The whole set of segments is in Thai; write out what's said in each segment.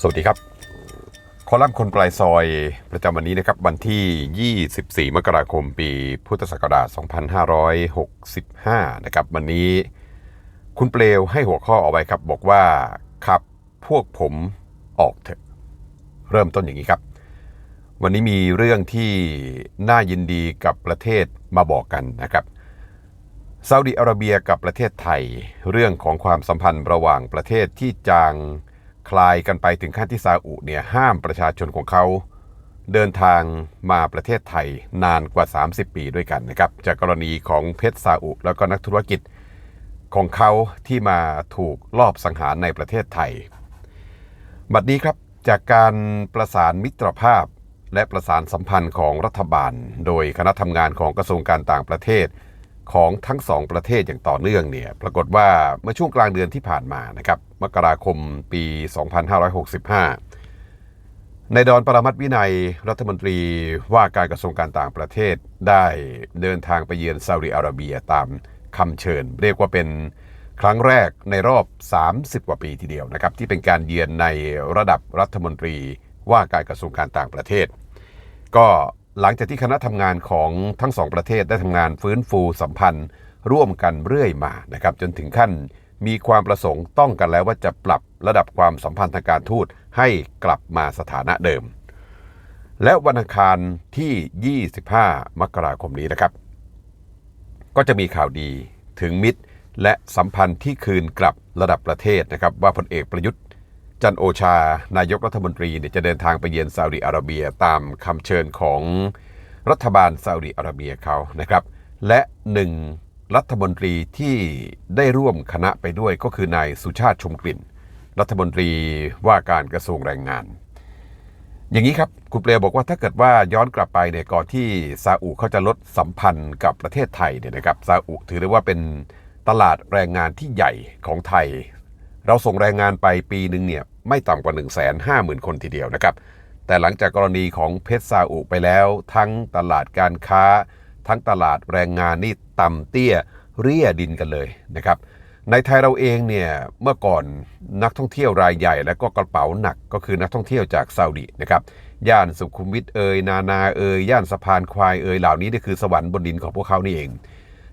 สวัสดีครับ คอลัมน์คนปลายซอยประจำวันนี้นะครับ วันที่ 24 มกราคมปีพุทธศักราช 2565 นะครับ วันนี้คุณเปลวให้หัวข้อเอาไว้ครับ บอกว่าขับพวกผมออกเถอะ เริ่มต้นอย่างนี้ครับ วันนี้มีเรื่องที่น่ายินดีกับประเทศมาบอกกันนะครับซาอุดิอาระเบียกับประเทศไทย เรื่องของความสัมพันธ์ระหว่างประเทศที่จาง คลายกันไปถึงขั้นที่ซาอุเนี่ยห้ามประชาชนของเขา เดินทางมาประเทศไทยนานกว่า 30 ปีด้วยกันนะครับ จากกรณีของเพชรซาอุ แล้วก็นักธุรกิจของเขาที่มาถูกลอบสังหารในประเทศไทย บัดนี้ครับจากการประสานมิตรภาพและประสานสัมพันธ์ของรัฐบาล โดยคณะทำงานของกระทรวงการต่างประเทศ ของทั้งสองประเทศอย่างต่อเนื่องเนี่ยปรากฏว่าเมื่อช่วงกลางเดือนที่ผ่านมานะครับมกราคมปี 2565 ในดอนปรมัตวินัยรัฐมนตรีว่าการกระทรวงการต่างประเทศได้เดินทางไปเยือนซาอุดิอาระเบียตามคำเชิญ เรียกว่าเป็นครั้งแรกในรอบ 30 กว่าปีทีเดียวนะครับ ที่เป็นการเยือนในระดับรัฐมนตรีว่าการกระทรวงการต่างประเทศ ก็ หลังจากที่คณะทำงานของทั้งสองประเทศได้ทำงานฟื้นฟูสัมพันธ์ ร่วมกันเรื่อยมานะครับจนถึงขั้นมีความประสงค์ต้องกันแล้วว่าจะปรับระดับความสัมพันธ์ทางการทูตให้กลับมาสถานะเดิม และวันอังคารที่ 25 มกราคมนี้นะครับ ก็จะมีข่าวดีถึงมิตรและสัมพันธ์ที่คืนกลับระดับประเทศนะครับว่าพลเอกประยุทธ์ จันโอชา นายกรัฐมนตรีเนี่ยจะเดินทางไปเยือนซาอุดิอาระเบีย ตามคำเชิญของรัฐบาลซาอุดิอาระเบียเขานะครับ และหนึ่งรัฐมนตรีที่ได้ร่วมคณะไปด้วยก็คือนายสุชาติชมกลิ่น รัฐมนตรีว่าการกระทรวงแรงงาน อย่างนี้ครับ คุณเปลวบอกว่าถ้าเกิดว่าย้อนกลับไปเนี่ยก่อนที่ซาอุเขาจะลดสัมพันธ์กับประเทศไทยเนี่ยนะครับซาอุถือได้ว่าเป็นตลาดแรงงานที่ใหญ่ของไทย เราส่งแรงงานไปปีหนึ่งเนี่ยไม่ต่ำกว่า 1 5 0 0 0 0 คนทีเดียวนะครับ แต่หลังจากกรณีของเพชรซาอุไปแล้ว ทั้งตลาดการค้า ทั้งตลาดแรงงานนี่ต่ำเตี้ยเรียดินกันเลยนะครับ ในไทยเราเองเนี่ยเมื่อก่อนนักท่องเที่ยวรายใหญ่ และก็กระเป๋าหนักก็คือนักท่องเที่ยวจากซาอุดินะครับย่านสุขุมวิทเอยนานาเอยย่านสะพานควายเอยเหล่านี้นี่คือสวรรค์บนดินของพวกเขานี่เอง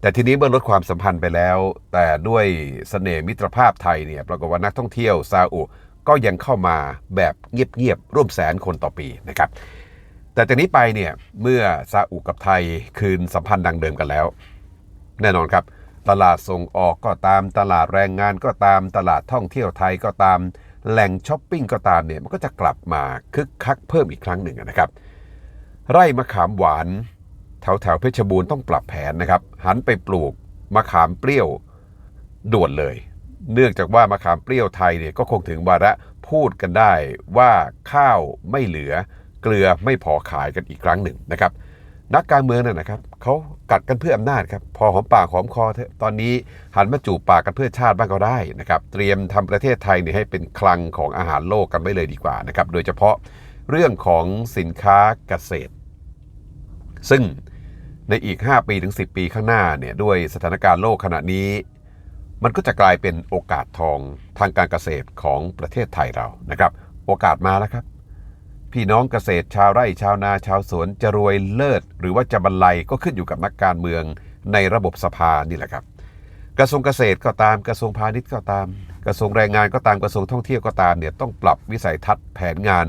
แต่ทีนี้เมื่อลดความสัมพันธ์ไปแล้ว แต่ด้วยเสน่ห์มิตรภาพไทยเนี่ยปรากฏว่านักท่องเที่ยวซาอุก็ยังเข้ามาแบบเงียบๆร่วมแสนคนต่อปีนะครับแต่จากนี้ไปเนี่ยเมื่อซาอุกับไทยคืนสัมพันธ์ดังเดิมกันแล้ว แน่นอนครับ ตลาดส่งออกก็ตามตลาดแรงงานก็ตามตลาดท่องเที่ยวไทยก็ตามแหล่งช้อปปิ้งก็ตามเนี่ยมันก็จะกลับมาคึกคักเพิ่มอีกครั้งหนึ่งนะครับ ไร่มะขามหวาน แถวแถวเพชรบูรณ์ต้องปรับแผนนะครับ หันไปปลูกมะขามเปรี้ยวด่วนเลย เนื่องจากว่ามะขามเปรี้ยวไทยเนี่ยก็คงถึงวาระพูดกันได้ว่าข้าวไม่เหลือเกลือไม่พอขายกันอีกครั้งหนึ่งนะครับ นักการเมืองน่ะนะครับเขากัดกันเพื่ออำนาจครับพอหอมปากหอมคอตอนนี้หันมาจูบปากกันเพื่อชาติบ้างก็ได้นะครับ เตรียมทำประเทศไทยเนี่ยให้เป็นคลังของอาหารโลกกันไว้เลยดีกว่านะครับ โดยเฉพาะเรื่องของสินค้าเกษตร ซึ่ง ในอีก 5 ปีถึง 10 ปีข้างหน้าเนี่ยด้วยสถานการณ์โลกขณะนี้ มันก็จะกลายเป็นโอกาสทองทางการเกษตรของประเทศไทยเรานะครับ โอกาสมาแล้วครับ พี่น้องเกษตรชาวไร่ชาวนาชาวสวนจะรวยเลิศ หรือว่าจะบรรลัยก็ขึ้นอยู่กับนักการเมืองในระบบสภานี่แหละครับ กระทรวงเกษตรก็ตามกระทรวงพาณิชย์ก็ตาม กระทรวงแรงงานก็ตามกระทรวงท่องเที่ยวก็ตามเนี่ยต้องปรับวิสัยทัศน์แผนงาน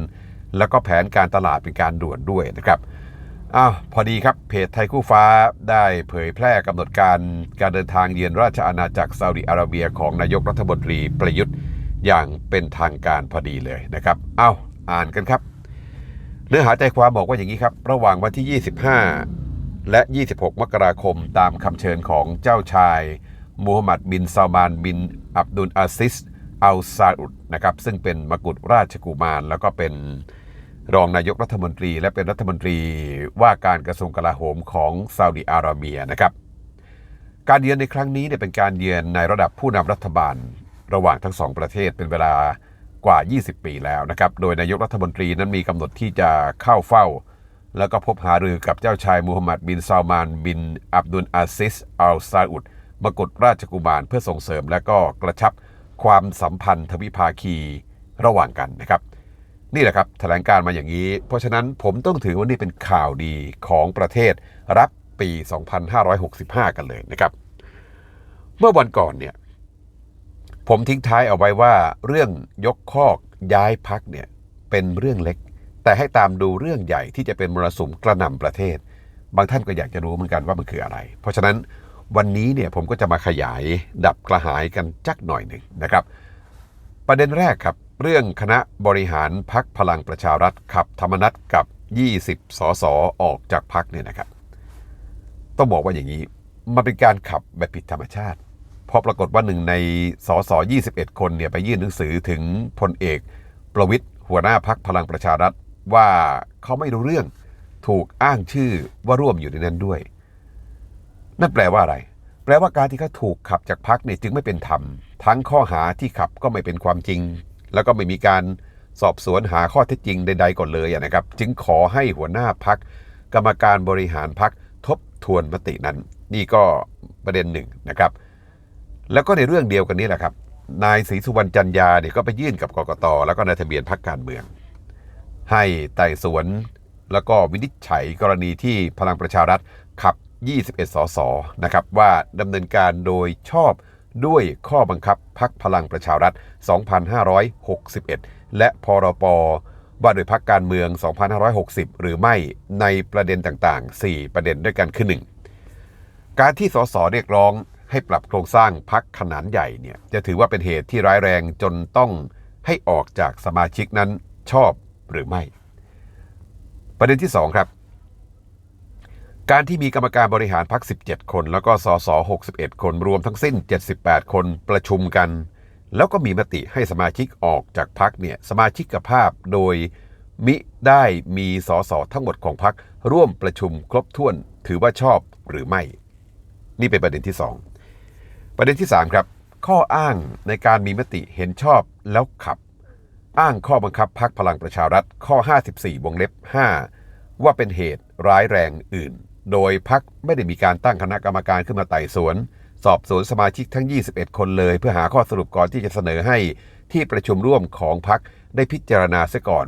แล้วก็แผนการตลาดเป็นการด่วนด้วยนะครับ อ้าวพอดีครับเพจไทยคู่ฟ้าได้เผยแพร่กำหนดการการเดินทางเยือนราชอาณาจักรซาอุดิอาระเบียของนายกรัฐมนตรีประยุทธ์อย่างเป็นทางการพอดีเลยนะครับอ้าวอ่านกันครับ เนื้อหาใจความบอกว่าอย่างนี้ครับ ระหว่างวันที่ 25 และ 26 มกราคมตามคำเชิญของเจ้าชายมูฮัมหมัดบินซาลมานบินอับดุลอาซิสอัลซาอุดนะครับซึ่งเป็นมกุฎราชกุมารแล้วก็เป็น รองนายกรัฐมนตรี และเป็นรัฐมนตรีว่าการกระทรวงกลาโหมของซาอุดิอาระเบียนะครับ การเยือนในครั้งนี้เนี่ยเป็นการเยือนในระดับผู้นำรัฐบาล ระหว่างทั้งสองประเทศเป็นเวลากว่า 20 ปีแล้วนะครับ โดยนายกรัฐมนตรีนั้นมีกำหนดที่จะเข้าเฝ้า แล้วก็พบหารือกับเจ้าชายมูฮัมหมัดบินซาลมาน บินอับดุลอาซิสอัลซาอุดมกุฎราชกุมารเพื่อส่งเสริมและก็กระชับความสัมพันธ์ทวิภาคีระหว่างกันนะครับ นี่แหละครับแถลงการมาอย่างนี้ เพราะฉะนั้นผมต้องถือว่านี่เป็นข่าวดีของประเทศรับปี 2565 กันเลยนะครับ เมื่อวันก่อนเนี่ยผมทิ้งท้ายเอาไว้ว่าเรื่องยกคอกย้ายพักเนี่ยเป็นเรื่องเล็ก แต่ให้ตามดูเรื่องใหญ่ที่จะเป็นมรสุมกระหน่ำประเทศ บางท่านก็อยากจะรู้เหมือนกันว่ามันคืออะไร เพราะฉะนั้นวันนี้เนี่ยผมก็จะมาขยายดับกระหายกันจักหน่อยหนึ่งนะครับ ประเด็นแรกครับ เรื่องคณะบริหารพักพลังประชารัฐขับธรรมนัตกับ 20 สสออกจากพักเนี่ยนะครับ ต้องบอกว่าอย่างนี้ มันเป็นการขับแบบผิดธรรมชาติเพราะปรากฏว่าหนึ่งในสส21 คนเนี่ยไปยื่นหนังสือถึงพลเอก ประวิทย์หัวหน้าพักพลังประชารัฐว่าเขาไม่รู้เรื่องถูกอ้างชื่อว่าร่วมอยู่ในนั้นด้วย นั่นแปลว่าอะไร แปลว่าการที่เขาถูกขับจากพักเนี่ยจึงไม่เป็นธรรม ทั้งข้อหาที่ขับก็ไม่เป็นความจริง แล้วก็ไม่มีการสอบสวนหาข้อเท็จจริงใดๆก่อนเลยนะครับ จึงขอให้หัวหน้าพักกรรมการบริหารพักทบทวนมตินั้น นี่ก็ประเด็นหนึ่งนะครับ แล้วก็ในเรื่องเดียวกันนี้แหละครับ นายศรีสุวรรณจันยาเนี่ยก็ไปยื่นกับกกตแล้วก็นายทะเบียนพักการเมือง ให้ไต่สวนแล้วก็วินิจฉัยกรณีที่พลังประชารัฐขับ 21 สสนะครับว่าดำเนินการโดยชอบ ด้วยข้อบังคับพักพลังประชารัฐ 2561 และพรปว่าโดยพักการเมือง 2560 หรือไม่ในประเด็นต่างๆ 4 ประเด็นด้วยกันคือ 1 การที่สสเรียกร้องให้ปรับโครงสร้างพักขนาดใหญ่เนี่ยจะถือว่าเป็นเหตุที่ร้ายแรงจนต้องให้ออกจากสมาชิกนั้นชอบหรือไม่ ประเด็นที่ 2 ครับ การที่มีกรรมการบริหารพัก17 คน แล้วก็สส61 คนรวมทั้งสิ้น 78 คนประชุมกัน แล้วก็มีมติให้สมาชิกออกจากพักเนี่ยสมาชิกภาพโดยมิได้มีสสทั้งหมดของพักร่วมประชุมครบถ้วนถือว่าชอบหรือไม่ นี่เป็นประเด็นที่ 2 ประเด็นที่ 3 ครับ ข้ออ้างในการมีมติเห็นชอบแล้วขับ อ้างข้อบังคับพักพลังประชารัฐข้อ 54 วงเล็บ 5 ว่าเป็นเหตุร้ายแรงอื่น โดยพักไม่ได้มีการตั้งคณะกรรมการขึ้นมาไต่สวน สอบสวนสมาชิกทั้ง 21 คนเลย เพื่อหาข้อสรุปก่อนที่จะเสนอให้ที่ประชุมร่วมของพักได้พิจารณาเสียก่อน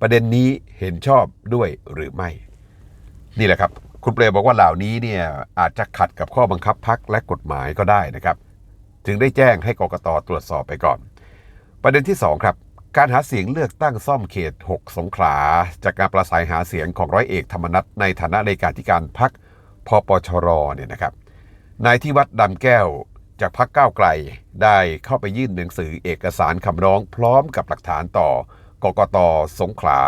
ประเด็นนี้เห็นชอบด้วยหรือไม่ นี่แหละครับ คุณเปรมบอกว่าเหล่านี้เนี่ยอาจจะขัดกับข้อบังคับพักและกฎหมายก็ได้นะครับ จึงได้แจ้งให้กกตตรวจสอบไปก่อน ประเด็นที่ 2 ครับ การหาเสียงเลือกตั้งซ่อมเขต 6 สงขลา จากการประสัยหาเสียงของร้อยเอกธรรมนัฐในฐานะเลขาธิการพักพปชรเนี่ยนะครับนายที่วัดดำแก้วจากพักก้าวไกลได้เข้าไปยื่นหนังสือเอกสารคำร้องพร้อมกับหลักฐานต่อกกตสงขลา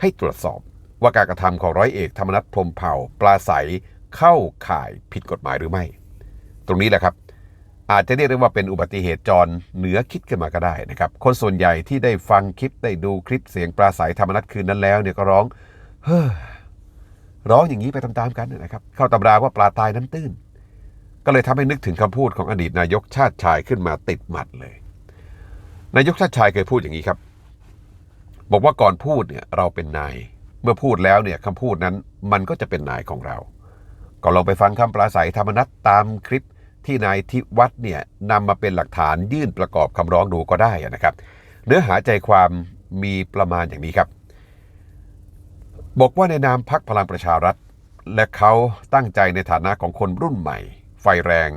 ให้ตรวจสอบว่าการกระทำของร้อยเอกธรรมนัฐพรมเผ่าปลาใสเข้าข่ายผิดกฎหมายหรือไม่ ตรงนี้แหละครับ อาจจะเรียกได้ว่าเป็นอุบัติเหตุจรเหนือคิดขึ้นมาก็ได้นะครับ คนส่วนใหญ่ที่ได้ฟังคลิปได้ดูคลิปเสียงปราศัยธรรมนัฐคืนนั้นแล้วเนี่ยก็ร้องเฮ้อร้องอย่างนี้ไปตามๆกันนะครับ เข้าตำราว่าปลาตายน้ำตื้น ก็เลยทำให้นึกถึงคำพูดของอดีตนายกชาติชายขึ้นมาติดหมัดเลย นายกชาติชายเคยพูดอย่างนี้ครับ บอกว่าก่อนพูดเนี่ยเราเป็นนาย เมื่อพูดแล้วเนี่ยคำพูดนั้นมันก็จะเป็นนายของเรา ก็ลองไปฟังคำปราศัยธรรมนัตตามคลิป ที่นายทิวัฒน์เนี่ยนำมาเป็นหลักฐานยื่นประกอบคำร้องดูก็ได้นะครับ เนื้อหาใจความมีประมาณอย่างนี้ครับ บอกว่าในนามพักพลังประชารัฐ และเขาตั้งใจในฐานะของคนรุ่นใหม่ ไฟแรง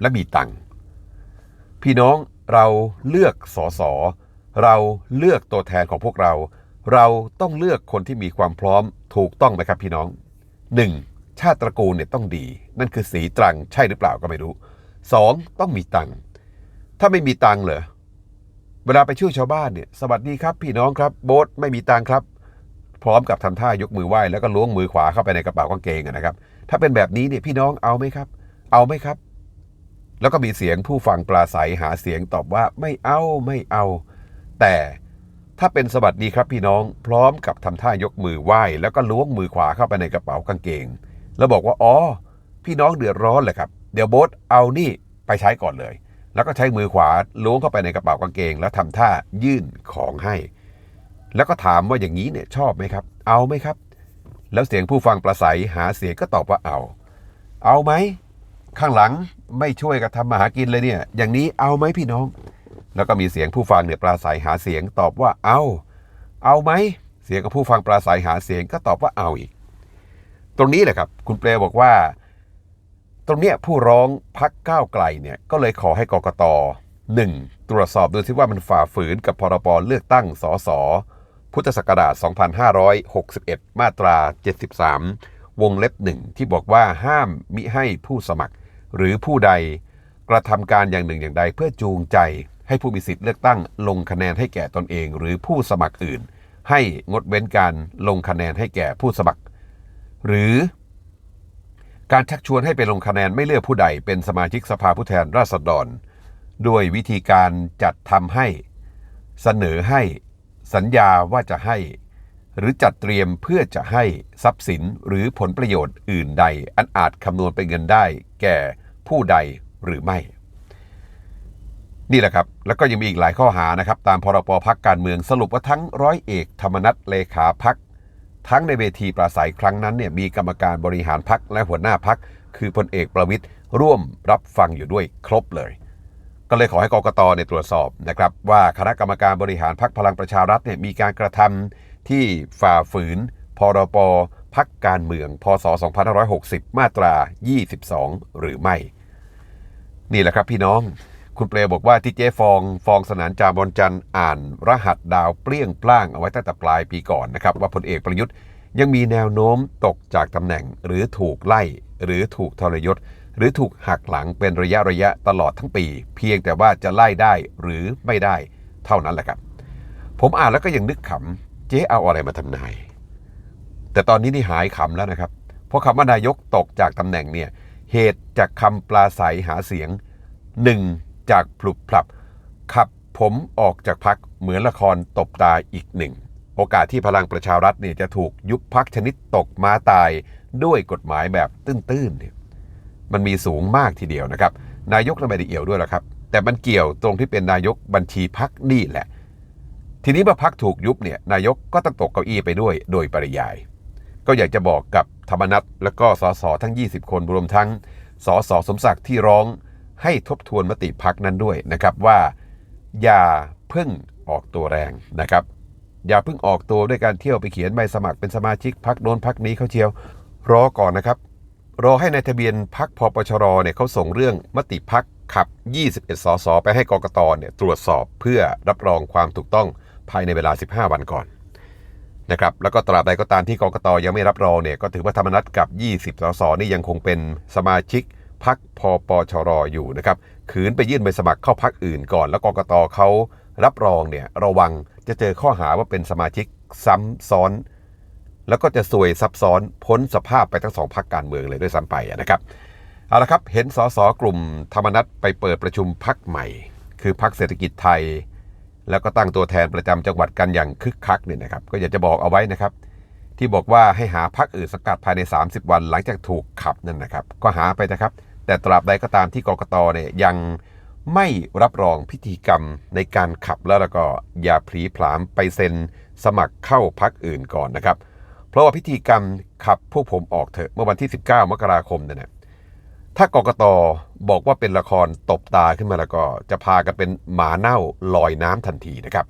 และมีตังค์พี่น้องเราเลือกสอสอเราเลือกตัวแทนของพวกเรา เราต้องเลือกคนที่มีความพร้อมถูกต้องไหมครับพี่น้อง 1. ชาติตระกูลเนี่ยต้องดี นั่นคือสีตรังใช่หรือเปล่าก็ไม่รู้ 2. ต้องมีตังถ้าไม่มีตังเหรอเวลาไปช่วยชาวบ้านเนี่ยสวัสดีครับ พี่น้องครับโบ๊ทไม่มีตังครับ พร้อมกับทำท่ายกมือไหว้แล้วก็ล้วงมือขวาเข้าไปในกระเป๋ากางเกงนะครับ ถ้าเป็นแบบนี้เนี่ยพี่น้องเอาไหมครับ เอาไหมครับ แล้วก็มีเสียงผู้ฟังปราศัยหาเสียงตอบว่าไม่เอาไม่เอา แต่ถ้าเป็นสวัสดีครับพี่น้องพร้อมกับทำท่ายกมือไหว้ แล้วก็ล้วงมือขวาเข้าไปในกระเป๋ากางเกง แล้วบอกว่าอ๋อพี่น้องเดือดร้อนเลยครับ เดี๋ยวโบ๊ทเอานี่ไปใช้ก่อนเลย แล้วก็ใช้มือขวาล้วงเข้าไปในกระเป๋ากางเกง แล้วทำท่ายื่นของให้ แล้วก็ถามว่าอย่างนี้เนี่ยชอบไหมครับ เอาไหมครับ แล้วเสียงผู้ฟังประสัยหาเสียงก็ตอบว่าเอา เอาไหมข้างหลังไม่ช่วยกันทำมาหากินเลยเนี่ย อย่างนี้เอาไหมพี่น้อง แล้วก็มีเสียงผู้ฟังเนี่ยปราศัยหาเสียงตอบว่าเอา เอาไหมเสียงกับผู้ฟังปราศัยหาเสียงก็ตอบว่าเอาอีก ตรงนี้แหละครับ คุณเปรบอกว่า ตรงเนี้ยผู้ร้องพักก้าวไกลเนี่ยก็เลยขอให้กกตหนึ่งตรวจสอบดูซิว่ามันฝ่าฝืนกับพรบเลือกตั้งสสพุทธศักราช 2561 มาตรา 73 วงเล็บหนึ่งที่บอกว่าห้ามมิให้ผู้สมัคร หรือผู้ใดกระทำการอย่างหนึ่งอย่างใดเพื่อจูงใจให้ผู้มีสิทธิ์เลือกตั้งลงคะแนนให้แก่ตนเอง หรือผู้สมัครอื่น ให้งดเว้นการลงคะแนนให้แก่ผู้สมัคร หรือการชักชวนให้ไปลงคะแนนไม่เลือกผู้ใดเป็นสมาชิกสภาผู้แทนราษฎร ด้วยวิธีการจัดทำให้ เสนอให้ สัญญาว่าจะให้ หรือจัดเตรียมเพื่อจะให้ทรัพย์สินหรือผลประโยชน์อื่นใด อันอาจคำนวณเป็นเงินได้ แก่ผู้ใดหรือไม่ นี่แหละครับ แล้วก็ยังมีอีกหลายข้อหานะครับ ตามพรบพักการเมืองสรุปว่าทั้งร้อยเอกธรรมนัฐเลขาพัก ทั้งในเวทีปราศัยครั้งนั้นเนี่ยมีกรรมการบริหารพักและหัวหน้าพักคือพลเอกประวิตยร่วมรับฟังอยู่ด้วยครบเลย ก็เลยขอให้กกตเนี่ยตรวจสอบนะครับว่าคณะกรรมการบริหารพักพลังประชารัฐเนี่ยมีการกระทำที่ฝ่าฝืน พรบพักการเมือง พศ 2560 มาตรา 22 หรือไม่ นี่แหละครับพี่น้อง คุณเปลบอกว่าที่เจ๊ฟองฟองสนานจามบนจันทร์อ่านรหัสดาวเปรี้ยงปล้างเอาไว้ตั้งแต่ปลายปีก่อนนะครับ ว่าพลเอกประยุทธ์ยังมีแนวโน้มตกจากตำแหน่งหรือถูกไล่ หรือถูกทรยศ หรือถูกหักหลังเป็นระยะระยะตลอดทั้งปี เพียงแต่ว่าจะไล่ได้หรือไม่ได้เท่านั้นแหละครับ ผมอ่านแล้วก็ยังนึกขำเจ๊เอาอะไรมาทำนาย แต่ตอนนี้นี่หายขำแล้วนะครับเพราะคำว่านายกตกจากตำแหน่งเนี่ยเหตุจากคำปลาใสหาเสียงหนึ่ง จากพลุบพลับ ขับผมออกจากพักเหมือนละครตบตาอีกหนึ่ง โอกาสที่พลังประชารัฐเนี่ยจะถูกยุบพักชนิดตกมาตายด้วยกฎหมายแบบตื้นๆเนี่ยมันมีสูงมากทีเดียวนะครับ นายกน่ะไม่ได้เอี่ยวด้วยหรอกครับ แต่มันเกี่ยวตรงที่เป็นนายกบัญชีพักนี่แหละ ทีนี้เมื่อพักถูกยุบเนี่ยนายกก็ต้องตกเก้าอี้ไปด้วยโดยปริยาย ก็อยากจะบอกกับธรรมนัตและก็สสทั้ง 20 คนรวมทั้งสสสมศักดิ์ที่ร้อง ให้ทบทวนมติพักนั้นด้วยนะครับว่า อย่าเพิ่งออกตัวแรงนะครับ อย่าเพิ่งออกตัวด้วยการเที่ยวไปเขียนใบสมัครเป็นสมาชิกพักโน้นพักนี้เขาเชียว รอก่อนนะครับ รอให้ในายทะเบียนพักพปชรเนี่ยเขาส่งเรื่องมติพักขับ 21 สส ไปให้กกตเนี่ยตรวจสอบเพื่อรับรองความถูกต้องภายในเวลา 15 วันก่อนนะครับแล้วก็ตราบใดก็ตามที่กกตยังไม่รับรองเนี่ยก็ถือว่าธรรมนัตกับ 20 สสนี่ยังคงเป็นสมาชิก พักพอปชรออยู่นะครับขืนไปยื่นใบสมัครเข้าพักอื่นก่อน แล้วกกตเขารับรองเนี่ยระวังจะเจอข้อหาว่าเป็นสมาชิกซ้ำซ้อน แล้วก็จะซวยซับซ้อนพ้นสภาพไปทั้งสองพักการเมืองเลยด้วยซ้ำไปนะครับเอาละครับเห็นสสกลุ่มธรรมนัตไปเปิดประชุมพักใหม่ คือพักเศรษฐกิจไทย แล้วก็ตั้งตัวแทนประจำจังหวัดกันอย่างคึกคักเนี่ยนะครับก็อยากจะบอกเอาไว้นะครับ ที่บอกว่าให้หาพักอื่นสกัดภายใน 30 วันหลังจากถูกขับนั่นนะครับ ก็หาไปนะครับ แต่ตราบใดก็ตามที่กรกตเนี่ยยังไม่รับรองพิธีกรรมในการขับแล้วแล้วก็อย่าผลีผลามไปเซ็นสมัครเข้าพักอื่นก่อนนะครับ เพราะว่าพิธีกรรมขับพวกผมออกเถอะเมื่อวันที่ 19 มกราคมเนี่ยนะถ้ากรกตบอกว่าเป็นละครตบตาขึ้นมาแล้วก็จะพากันเป็นหมาเน่าลอยน้ำทันทีนะครับ